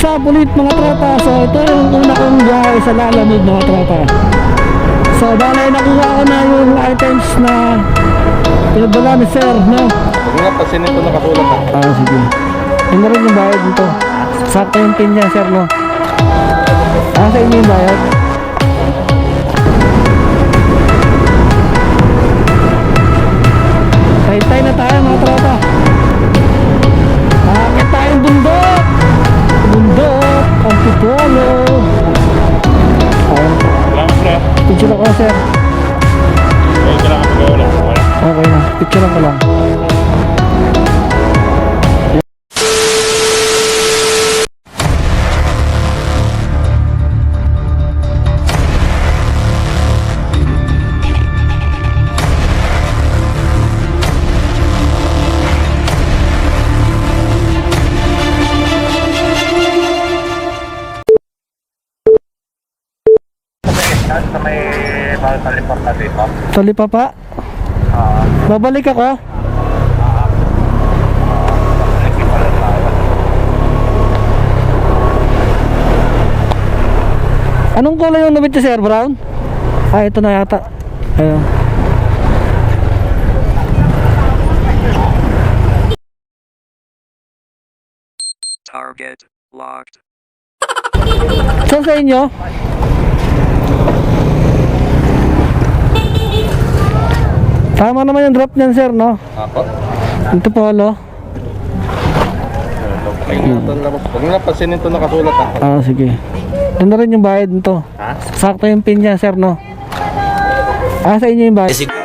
Sa pulit mga tropa, so ito yung una kong biyahe sa lalamig mga tropa. So bale nakuha ko na yung items na pinadala ni sir, no? Huwag nga pasinin ito nakasulat ha. Ah, sige. Na rin yung bayad nito. Sakto yung pin niya, sir, no? Ah, sa inyo yung bayad? Tuloy pa pa. Babalik ako. Anong kulay yung nabit niya, sir? Brown? Ah, ito na yata. Ayun. Target locked. Saan sa inyo? Tama naman yung drop niyan, sir, no? Ako. Ito po, alo. Ingatan lang. Huwag nga pasinin ito nakasulat ha. Ah, sige. Ito na rin yung bayad nito. Ha? Sakto yung pin niya, sir, no? Ah, sa inyo yung bayad?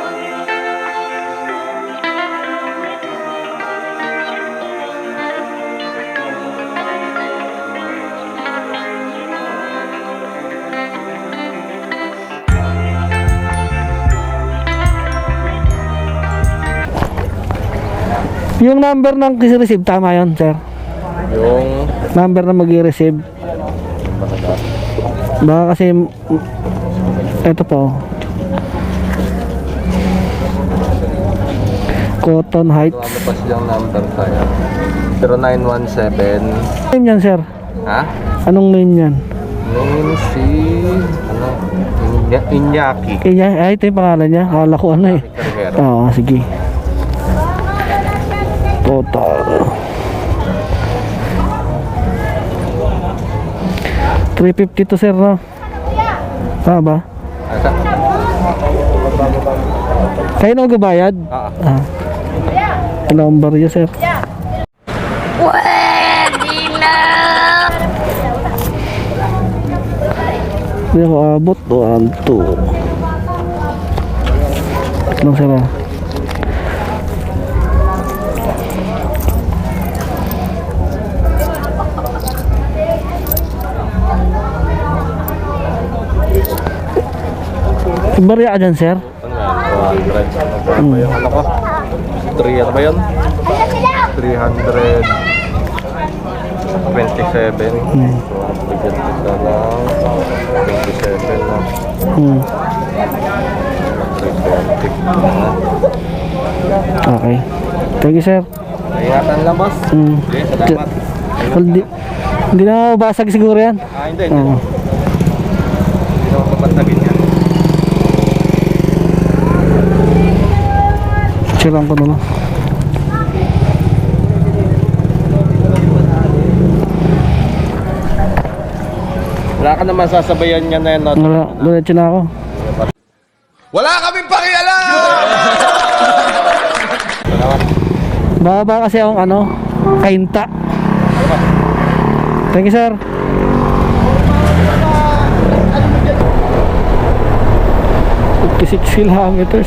Yung number ng receive tama yon sir? Yung... Number na mag-receive. Baka kasi ito po. Cotton Heights. Pa siyang number tayo? 0917. Name yan, sir. Ha? Anong name yan? Name si... Ano? Inya, Inyaki. Kaya, ay, ito yung pangalan niya. Akala ko ano eh. Oo, sige. Total. 350 to sir, no? Tama ba? Asa? Kayo na magbabayad? Ah, Ah. Ilang barya, sir? Hindi ako abot. 1, 2. Lang sir, ah. Barya ka dyan, sir? ano yan? 200. Ano ba yung ano ko? 3 ano ba yun? 300 27 Hmm. So, bigyan kita ng 27 na Hmm. 320 Okay. Thank you, sir. Ingatan lang boss Hmm. Okay, salamat Hindi, hindi na basag siguro yan. Ah, hindi, hindi Oo. Hindi naman papatagin Chilang ko na lang. Wala ka naman sasabayan niya na yan no? Wala, diretso na ako. Wala kaming pakialam! Salamat Bababa kasi ang ano, kainta. Thank you, sir. Fifty-six kilometers.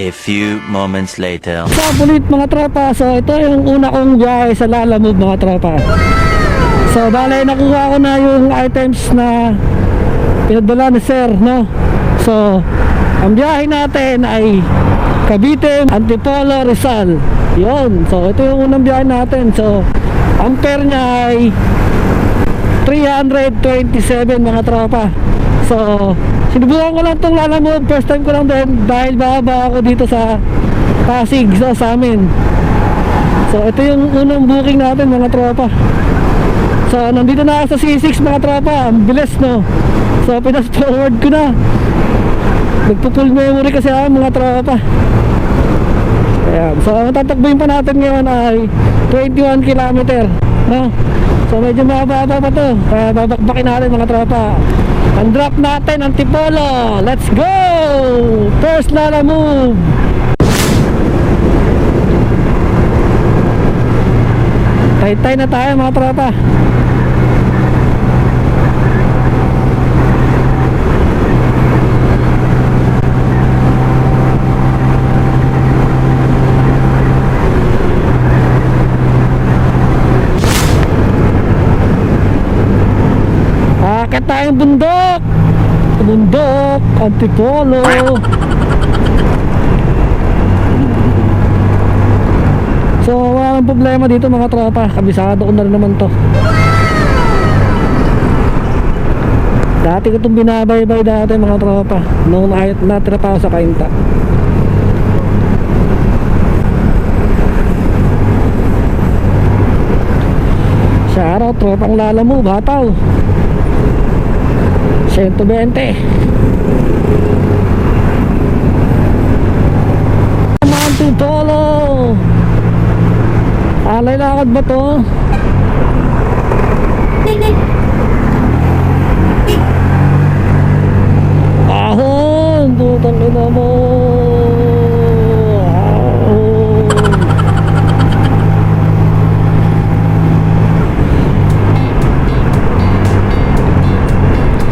A few moments later. Sa ulit mga tropa, so ito yung una kong biyahe sa Lalamove mga tropa. So bale nakuha ko na yung items na pinadala ni sir, no? So ang biyahe natin ay Cavite, Antipolo, Rizal. Yun, so ito yung unang biyahe natin. So ang fare niya ay 327 mga tropa. So, sinubukan ko lang itong lalamove. First time ko lang din dahil baba ako dito sa Pasig, so, sa amin. So, ito yung unang booking natin mga tropa. So, nandito na sa C6 mga tropa. Ang bilis, no? So, pinas-forward ko na. Nagpo-full memory kasi ako mga tropa. Ayan. So, ang tatakbuhin pa natin ngayon ay 21 kilometer. No? So, medyo mababa pa to. Kaya babakbakin natin mga tropa. Ang drop natin, Antipolo. Let's go! First Lala move. Tay-tay na tayo mga tropa. Tayong Bundok Antipolo. So walang problema dito mga tropa. Kabisado ko na rin naman to. Dati ko itong binabaybay dati mga tropa. Na natira pa ako sa Kainta Shoutout tropang lala mo bataw 120 Mountain Polo Alay lakad ba to? Ahon! Putang ina mo!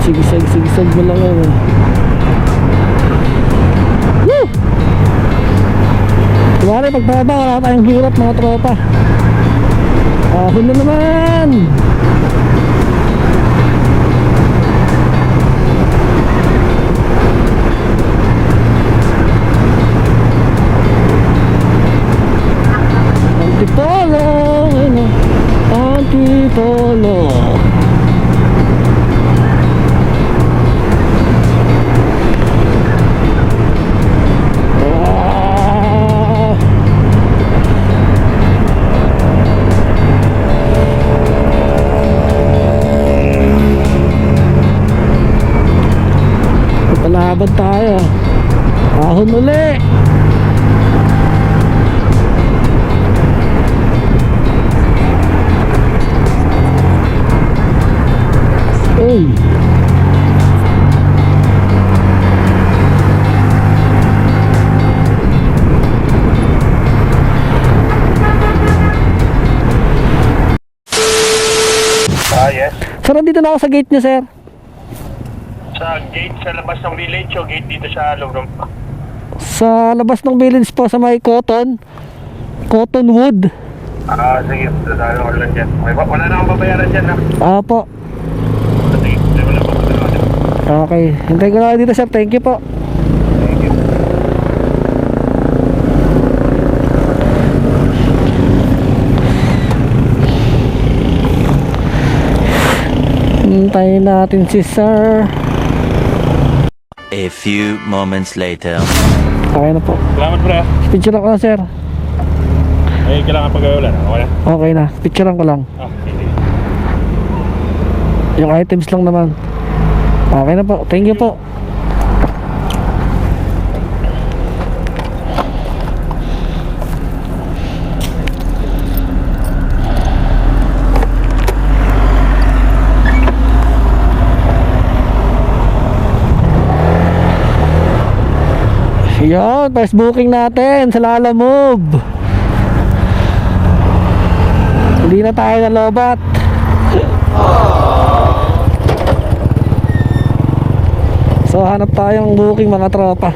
Sigisag, sigisag mo lang ako. Woo! Kumari, pagpaba, wala tayong hirap mga tropa. Ahon na naman! Uy. Ah, yes. Sir, dito na ako sa gate niyo, sir. Sa gate sa labas ng village o gate dito sa ng... Sa labas ng village po sa may cotton. Cottonwood. Ah, sige. Dadalo ko lang dyan. Okay, wa- wala na akong babayaran dyan, ha? Apo. Sige, hindi mo lang po. Okay. Hintay ko na dito, sir. Thank you po. Thank you. Hintayin natin si sir. A few moments later. Okay na po. Salamat, pre. Picture ko na, sir. Ay, kailangan pag-awalan. Okay na? Okay na. Picture ko lang. Ah, sige. Yung items lang naman. Okay na po. Thank you po. Yan, first booking natin sa Lala Move. Hindi na tayo na lobat. So hanap tayong booking mga tropa.